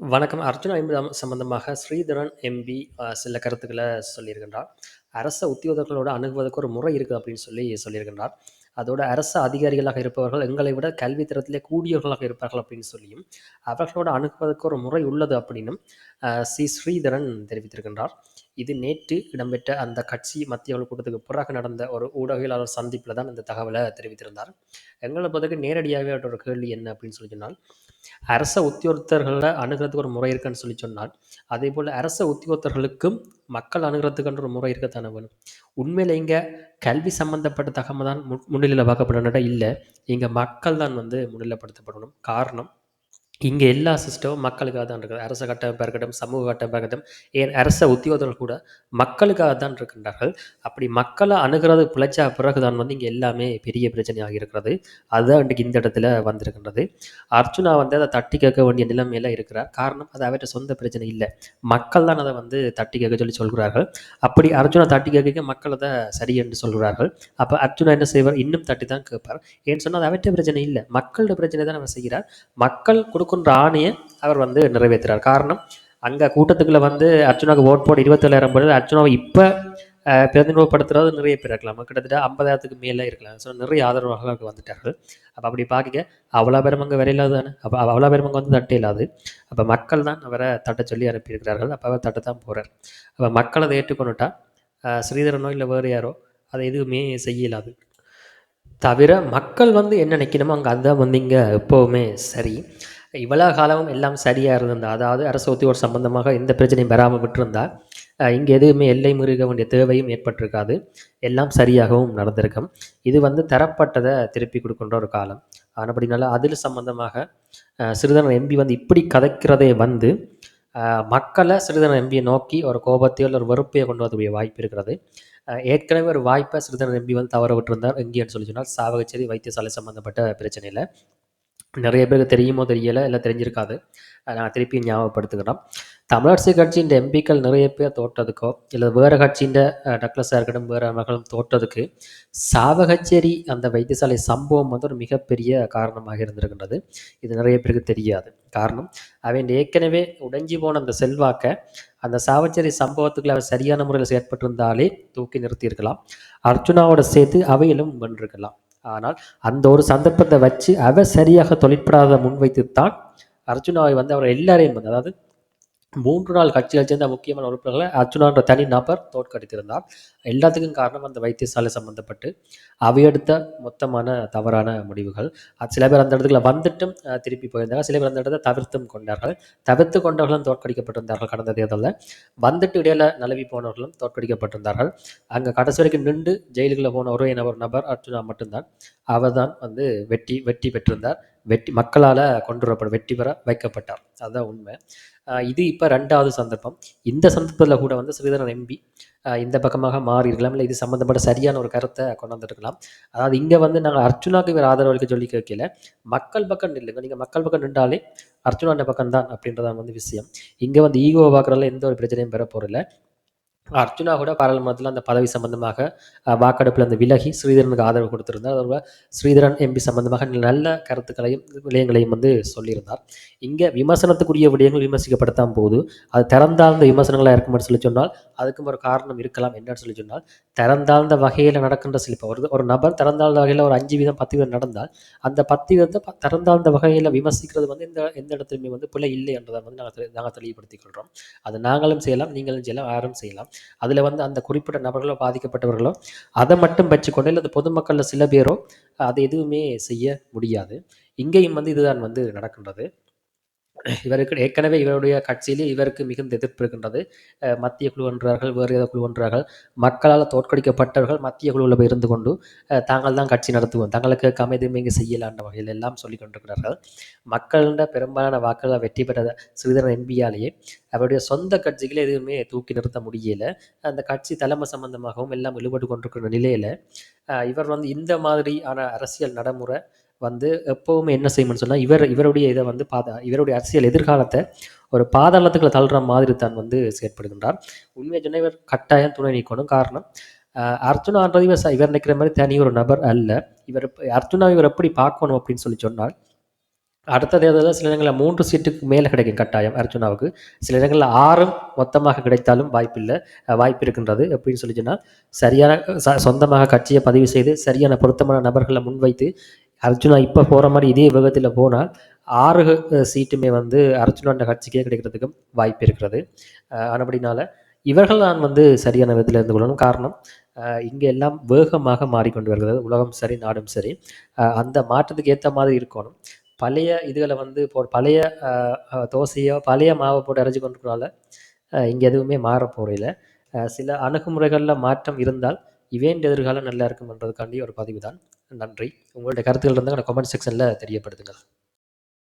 வணக்கம். அர்ஜுன் ஐம்பது சம்பந்தமாக ஸ்ரீதரன் எம்பி சில கருத்துக்களை சொல்லியிருக்கின்றார். அரச உத்தியோகர்களோட அணுகுவதற்கு ஒரு முறை இருக்குது அப்படின்னு சொல்லி சொல்லியிருக்கின்றார். அதோட அரசு அதிகாரிகளாக இருப்பவர்கள் எங்களை விட கல்வி தரத்திலே கூடியவர்களாக இருப்பார்கள் அப்படின்னு சொல்லியும், அவர்களோட அணுகுவதற்கு ஒரு முறை உள்ளது அப்படின்னும் சி. ஸ்ரீதரன் தெரிவித்திருக்கின்றார். இது நேற்று இடம்பெற்ற அந்த கட்சி மத்திய குழு கூட்டத்துக்கு பிறகு நடந்த ஒரு ஊடகவியலாளர் சந்திப்பில் தான் இந்த தகவலை தெரிவித்திருந்தார். எங்களை பொறுத்தவரைக்கும் நேரடியாகவே அவர்ட்ட ஒரு கேள்வி என்ன அப்படின்னு சொல்லி சொன்னால், அரச உத்தியோகத்தர்களை அணுகிறதுக்கு ஒரு முறை இருக்குன்னு சொல்லி சொன்னால், அதேபோல அரச உத்தியோகத்தர்களுக்கும் மக்கள் அணுகிறதுக்குன்ற ஒரு முறை இருக்கத்தானே வேணும். உண்மையில் இங்கே கல்வி சம்மந்தப்பட்ட தகவல் தான் முன் முன்னிலையில பார்க்கப்படணும்னா இல்லை இங்கே மக்கள் தான் வந்து முன்னிலைப்படுத்தப்படணும். காரணம், இங்கே எல்லா சிஸ்டமும் மக்களுக்காக தான் இருக்குது. அரச கட்டமைப்பாக இருக்கட்டும், சமூக கட்டமைப்பாக இருக்கட்டும், ஏன் அரச உத்தியோகத்தர்கள் கூட மக்களுக்காக தான் இருக்கின்றார்கள். அப்படி மக்களை அணுகுறது பிழைச்சா பிறகு தான் வந்து இங்கே எல்லாமே பெரிய பிரச்சனையாக இருக்கிறது. அதுதான் இன்றைக்கு இந்த இடத்துல வந்திருக்கின்றது. அர்ஜுனா வந்து அதை தட்டி கேட்க வேண்டிய நிலைமையில இருக்கிறார். காரணம், அது அவற்ற சொந்த பிரச்சனை இல்லை மக்கள் தான் அதை வந்து தட்டி கேட்க சொல்லி சொல்கிறார்கள். அப்படி அர்ஜுனா தட்டி கேட்க மக்கள் அதை சரி என்று சொல்கிறார்கள். அப்போ அர்ஜுனா என்ன செய்வார்? இன்னும் தட்டி தான் கேட்பார். ஏன்னு சொன்னால் அது அவற்ற பிரச்சனை இல்லை மக்களோட பிரச்சனை தான் அவர் செய்கிறார். மக்கள் கொடுக்குன்ற ஆணையை அவர் வந்து நிறைவேற்றுறார். காரணம், அங்கே கூட்டத்துக்குள்ளே வந்து அர்ஜுனாவுக்கு ஓட் போட 27,000 பேர் அர்ஜுனாவை இப்போ அ நிறைய பேர் இருக்கலாம். கிட்டத்தட்ட ஐம்பதாயிரத்துக்கு மேலே இருக்கலாம். ஸோ நிறைய ஆதரவாளர்கள் வந்துட்டார்கள். அப்போ அப்படி பார்க்க அவ்வளோ பேரும் அங்கே வர இயலாது தானே. அவ்வளோ பேரும் அங்கே வந்து தட்ட இல்லாது அப்போ மக்கள் தான் அவரை தட்ட சொல்லி அனுப்பியிருக்கிறார்கள். அப்போ அவர் தட்டத்தான் போறார். அப்ப மக்கள் அதை ஏற்றுக்கொண்டுட்டா, ஸ்ரீதரனோ இல்லை வேறு யாரோ அதை எதுவுமே செய்ய இயலாது. தவிர மக்கள் வந்து என்ன நினைக்கணுமோ அங்கே அதுதான் வந்து இங்கே எப்போவுமே சரி. இவ்வளோ காலமும் எல்லாம் சரியாக இருந்திருந்தா, அதாவது அரசு உத்தியோகம் சம்பந்தமாக எந்த பிரச்சனையும் பெறாமல் விட்டுருந்தா இங்கே எதுவுமே எல்லை முருக வேண்டிய தேவையும் ஏற்பட்டிருக்காது. எல்லாம் சரியாகவும் நடந்திருக்கும். இது வந்து தரப்பட்டதை திருப்பி கொடுக்கின்ற ஒரு காலம். ஆனபடினால அதில் சம்பந்தமாக சிறுதன எம்பி வந்து இப்படி கதைக்கிறதே வந்து, மக்களை சிறுதன எம்பியை நோக்கி ஒரு கோபத்தையோ, இல்லை ஒரு வெறுப்பையோ கொண்டு வரக்கூடிய வாய்ப்பு இருக்கிறது. ஏற்கனவே ஒரு வாய்ப்பை சிறுதன எம்பி வந்து தவற விட்டுருந்தார் எங்கேன்னு சொல்லி சொன்னால், சாவகச்சேரி வைத்தியசாலை சம்மந்தப்பட்ட பிரச்சனையில் நிறைய பேருக்கு தெரியுமோ தெரியல, இல்லை தெரிஞ்சிருக்காது. அதை நான் திருப்பி ஞாபகப்படுத்துக்கிறோம் தமிழரசு கட்சியின் எம்பிக்கள் நிறைய பேர் தோற்றதுக்கோ, இல்லை வேறு கட்சியின் டக்ளஸாக இருக்கட்டும், வேறு மகளும் தோற்றதுக்கு, சாவகச்சேரி அந்த வைத்தியசாலை சம்பவம் வந்து ஒரு மிகப்பெரிய காரணமாக இருந்திருக்கின்றது. இது நிறைய பேருக்கு தெரியாது. காரணம், அவன் ஏற்கனவே உடைஞ்சி போன அந்த செல்வாக்கை அந்த சாவச்சேரி சம்பவத்துக்குள்ள அவன் சரியான முறையில் செயற்பட்டிருந்தாலே தூக்கி நிறுத்தியிருக்கலாம். அர்ஜுனாவோட சேர்த்து அவையிலும் வென்றிருக்கலாம். ஆனால், அந்த ஒரு சந்தர்ப்பத்தை வச்சு அவர் சரியாக தொழிற்படாத முன்வைத்து தான், அர்ஜுனாவை வந்து அவர் எல்லாரையும் வந்து அதாவது மூன்று நாள் கட்சிகள் சேர்ந்த முக்கியமான உறுப்பினர்களை அர்ஜுனான்ற தனி நபர் தோற்கடித்திருந்தார். எல்லாத்துக்கும் காரணம் அந்த வைத்தியசாலை சம்பந்தப்பட்டு, அவை மொத்தமான தவறான முடிவுகள். சில பேர் அந்த இடத்துக்குள்ள வந்துட்டும் திருப்பி போயிருந்தாங்க. சில பேர் அந்த இடத்த தவிர்த்தும் கொண்டார்கள். தவிர்த்து கொண்டவர்களும் தோற்கடிக்கப்பட்டிருந்தார்கள் கடந்த தேர்தலில் வந்துட்டு இடையில நழுவி போனவர்களும் தோற்கடிக்கப்பட்டிருந்தார்கள். அங்கே கடைசி வரைக்கும் நின்று ஜெயிலுக்குள்ள போன ஒரே நபர் நபர் அர்ஜுனா மட்டும்தான் அவர் தான் வந்து வெற்றி வெற்றி பெற்றிருந்தார். வெற்றி மக்களால் கொண்டு வரப்பட வெற்றி பெற வைக்கப்பட்டார். அதுதான் உண்மை. இது இப்போ ரெண்டாவது சந்தர்ப்பம். இந்த சந்தர்ப்பத்தில் கூட வந்து ஸ்ரீதரன் எம்பி இந்த பக்கமாக மாறி இருக்கலாம் இல்லை இது சம்மந்தப்பட்ட சரியான ஒரு கருத்தை கொண்டு வந்துருக்கலாம் அதாவது இங்கே வந்து நாங்கள் அர்ஜுனாக்கு இவர் ஆதரவு அளிக்க சொல்லி கேட்கல. மக்கள் பக்கம் நில்லுங்க. நீங்கள் மக்கள் பக்கம் நின்றாலே அர்ஜுனாண்ட பக்கம் தான் அப்படின்றதான் வந்து விஷயம். இங்கே வந்து ஈகோவை பார்க்குறதுல எந்த ஒரு பிரச்சனையும் பெற போகிறதில்ல அர்ஜுனா கூட பாராளுமன்றத்தில் அந்த பதவி சம்பந்தமாக வாக்கெடுப்பில் அந்த விலகி ஸ்ரீதரனுக்கு ஆதரவு கொடுத்திருந்தார். அதோட ஸ்ரீதரன் எம்பி சம்பந்தமாக நல்ல கருத்துக்களையும், விடயங்களையும் வந்து சொல்லியிருந்தார். இங்கே விமர்சனத்துக்குரிய விடயங்கள் விமர்சிக்கப்படத்தான் போகுது. அது திறந்தாழ்ந்த விமர்சனங்களாக இருக்கும்னு சொல்லி சொன்னால், அதுக்கும் ஒரு காரணம் இருக்கலாம். என்னன்னு சொல்லி சொன்னால், திறந்தாழ்ந்த வகையில் நடக்கின்ற சில இப்ப ஒரு ஒரு நபர் திறந்தாழ்ந்த வகையில் ஒரு அஞ்சு வீதம், 10 வீதம் நடந்தால், அந்த பத்து வீதத்தை திறந்தாழ்ந்த வகையில் விமர்சிக்கிறது வந்து எந்த எந்த இடத்துலையுமே வந்து பிழை இல்லை என்றதை வந்து நாங்கள் நாங்கள் தெளிவுபடுத்திக் கொள்கிறோம் அது நாங்களும் செய்யலாம், நீங்களும் செய்யலாம், யாரும் செய்யலாம். அதில் வந்து அந்த குறிப்பிட்ட நபர்களோ, பாதிக்கப்பட்டவர்களோ, அதை மட்டும் வச்சுக்கொண்டு இல்லை பொதுமக்களில் சில பேரோ, அது எதுவுமே செய்ய முடியாது. இங்கேயும் வந்து இதுதான் வந்து நடக்கின்றது. இவருக்கு ஏற்கனவே இவருடைய கட்சியிலே இவருக்கு மிகுந்த எதிர்ப்பு இருக்கின்றது. மத்திய குழு ஒன்றார்கள் வேறு ஏதோ குழு ஒன்றார்கள் மக்களால் தோற்கடிக்கப்பட்டவர்கள் மத்திய குழுவில் போய் இருந்து கொண்டு, தாங்கள் தான் கட்சி நடத்துவோம். தங்களுக்கு கேட்காம எதுவுமே செய்யலான்ற வகையில் எல்லாம் சொல்லிக் கொண்டிருக்கிறார்கள். மக்களிட பெரும்பாலான வாக்குகள வெற்றி பெற்ற ஸ்ரீதரன் எம்பியாலேயே, அவருடைய சொந்த கட்சிகளை எதுவுமே தூக்கி நிறுத்த முடியல. அந்த கட்சி தலைமை சம்பந்தமாகவும் எல்லாம் இழுபட்டு கொண்டிருக்கிற நிலையில, இவர் வந்து இந்த மாதிரியான அரசியல் நடைமுறை வந்து எப்போவுமே என்ன செய்யும்னு சொன்னால் இவர் இவருடைய இதை வந்து பாதா இவருடைய அரசியல் எதிர்காலத்தை ஒரு பாதாளத்துக்குள்ள தள்ளுற மாதிரி தான் வந்து செயற்படுகின்றார். உண்மையை சொன்னா இவர் கட்டாயம் துணை நிற்கணும் காரணம், அர்ஜுனான்றது இவர் இவர் நினைக்கிற மாதிரி தனி ஒரு நபர் அல்ல. இவர் அர்ஜுனா இவர் எப்படி பார்க்கணும் அப்படின்னு சொல்லி சொன்னால், அடுத்த தேர்தலில் சில இடங்களில் மூன்று சீட்டுக்கு மேலே கிடைக்கும் கட்டாயம் அர்ஜுனாவுக்கு சில இடங்களில் ஆறும் மொத்தமாக கிடைத்தாலும் வாய்ப்பில்லை வாய்ப்பு இருக்கின்றது எப்படின்னு சொல்லி சொன்னால் சரியான ச- சொந்தமாக கட்சியை பதிவு செய்து சரியான பொருத்தமான நபர்களை முன்வைத்து அர்ஜுனா இப்போ போகிற மாதிரி இதே விபத்தில் போனால் ஆறு சீட்டுமே வந்து அர்ஜுனாண்ட கட்சிக்கே கிடைக்கிறதுக்கும் வாய்ப்பு இருக்கிறது. ஆனபடினால இவர்கள் தான் வந்து சரியான விதத்தில் இருந்து கொள்ளணும். காரணம் இங்கே எல்லாம் வேகமாக மாறிக்கொண்டு வருகிறது. உலகம் சரி நாடும் சரி. அந்த மாற்றத்துக்கு ஏற்ற மாதிரி இருக்கணும். பழைய இதுகளை வந்து இப்போ பழைய தோசையோ பழைய மாவை போட்டு அரைச்சி கொண்டுறனால இங்கே எதுவுமே மாற போகிறதில்ல சில அணுகுமுறைகளில் மாற்றம் இருந்தால் இவேண்ட் எதிர்காலம் நல்லா இருக்கும்ன்றதுக்காண்டி ஒரு பதிவு தான் நன்றி. உங்களுடைய கருத்துக்கள் இருந்தால் கமெண்ட் செக்ஷனில் தெரியப்படுத்துங்கள்.